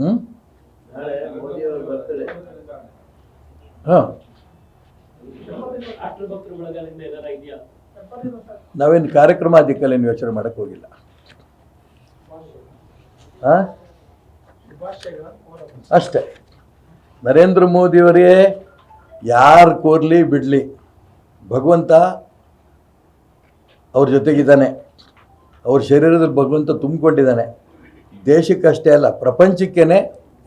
ಹ್ಞೂ ಹಾಂ. ನಾವೇನು ಕಾರ್ಯಕ್ರಮ ಅದಕ್ಕೆಲ್ಲ ಯೋಚನೆ ಮಾಡಕ್ಕೆ ಹೋಗಿಲ್ಲ. ಹಾಂ? ಅಷ್ಟೇ. ನರೇಂದ್ರ ಮೋದಿಯವರೇ ಯಾರು ಕೋರ್ಲಿ ಬಿಡಲಿ. ಭಗವಂತ ಅವ್ರ ಜೊತೆಗಿದ್ದಾನೆ. ಅವ್ರ ಶರೀರದಲ್ಲಿ ಭಗವಂತ ತುಂಬಿಕೊಂಡಿದ್ದಾನೆ. ದೇಶಕ್ಕಷ್ಟೇ ಅಲ್ಲ ಪ್ರಪಂಚಕ್ಕೇ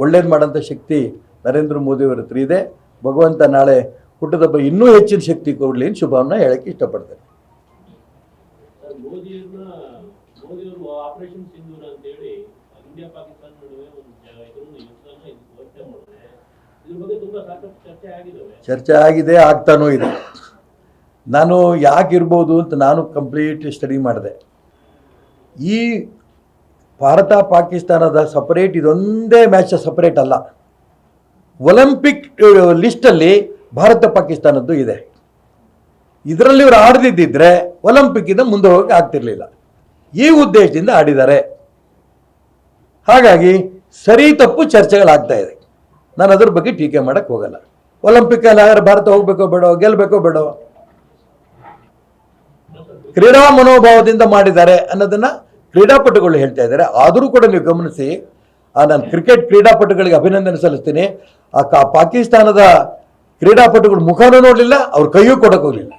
ಒಳ್ಳೇದು ಮಾಡೋಂಥ ಶಕ್ತಿ ನರೇಂದ್ರ ಮೋದಿಯವರ ಹತ್ರ ಇದೆ. ಭಗವಂತ ನಾಳೆ ಹುಟ್ಟದಪ್ಪ ಇನ್ನೂ ಹೆಚ್ಚಿನ ಶಕ್ತಿ ಕೊಡಲಿ ಅಂತ ಶುಭವನ್ನು ಹೇಳಕ್ಕೆ ಇಷ್ಟಪಡ್ತೇನೆ. ಚರ್ಚೆ ಆಗಿದೆ ಆಗ್ತಾನೂ ಇದೆ. ನಾನು ಯಾಕಿರ್ಬೋದು ಅಂತ ನಾನು ಕಂಪ್ಲೀಟ್ ಸ್ಟಡಿ ಮಾಡಿದೆ. ಈ ಭಾರತ, ಪಾಕಿಸ್ತಾನದ ಸಪರೇಟ್ ಇದೊಂದೇ ಮ್ಯಾಚ್ ಸಪರೇಟ್ ಅಲ್ಲ. ಒಲಿಂಪಿಕ್ ಲಿಸ್ಟಲ್ಲಿ ಭಾರತ, ಪಾಕಿಸ್ತಾನದ್ದು ಇದೆ. ಇದರಲ್ಲಿ ಇವರು ಆಡದಿದ್ದರೆ ಒಲಿಂಪಿಕ್ಕಿಂದ ಮುಂದೆ ಹೋಗಕ್ಕೆ ಆಗ್ತಿರ್ಲಿಲ್ಲ. ಈ ಉದ್ದೇಶದಿಂದ ಆಡಿದ್ದಾರೆ. ಹಾಗಾಗಿ ಸರಿ ತಪ್ಪು ಚರ್ಚೆಗಳಾಗ್ತಾ ಇದೆ. ನಾನು ಅದ್ರ ಬಗ್ಗೆ ಟೀಕೆ ಮಾಡೋಕ್ಕೆ ಹೋಗಲ್ಲ. ಒಲಿಂಪಿಕ್ಕಲ್ಲಿ ಆದರೆ ಭಾರತ ಹೋಗಬೇಕೋ ಬೇಡೋ ಗೆಲ್ಲಬೇಕೋ ಬೇಡೋ, ಕ್ರೀಡಾ ಮನೋಭಾವದಿಂದ ಮಾಡಿದ್ದಾರೆ ಅನ್ನೋದನ್ನ ಕ್ರೀಡಾಪಟುಗಳು ಹೇಳ್ತಾ ಇದ್ದಾರೆ. ಆದರೂ ಕೂಡ ನೀವು ಗಮನಿಸಿ ನಾನು ಕ್ರಿಕೆಟ್ ಕ್ರೀಡಾಪಟುಗಳಿಗೆ ಅಭಿನಂದನೆ ಸಲ್ಲಿಸ್ತೀನಿ. ಆ ಪಾಕಿಸ್ತಾನದ ಕ್ರೀಡಾಪಟುಗಳು ಮುಖನೂ ನೋಡಲಿಲ್ಲ, ಅವ್ರ ಕೈಯೂ ಕೊಡೋಕ್ಕೋಗಲಿಲ್ಲ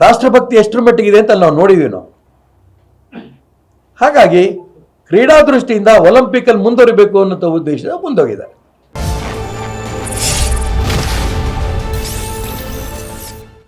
ರಾಷ್ಟ್ರಭಕ್ತಿ ಎಷ್ಟರ ಮಟ್ಟಿಗಿದೆ ಅಂತ ನಾವು ನೋಡಿದ್ವಿ ನಾವು. ಹಾಗಾಗಿ ಕ್ರೀಡಾ ದೃಷ್ಟಿಯಿಂದ ಒಲಿಂಪಿಕಲ್ಲಿ ಮುಂದುವರಿಬೇಕು ಅನ್ನೋ ಉದ್ದೇಶ ಮುಂದೋಗಿದ್ದಾರೆ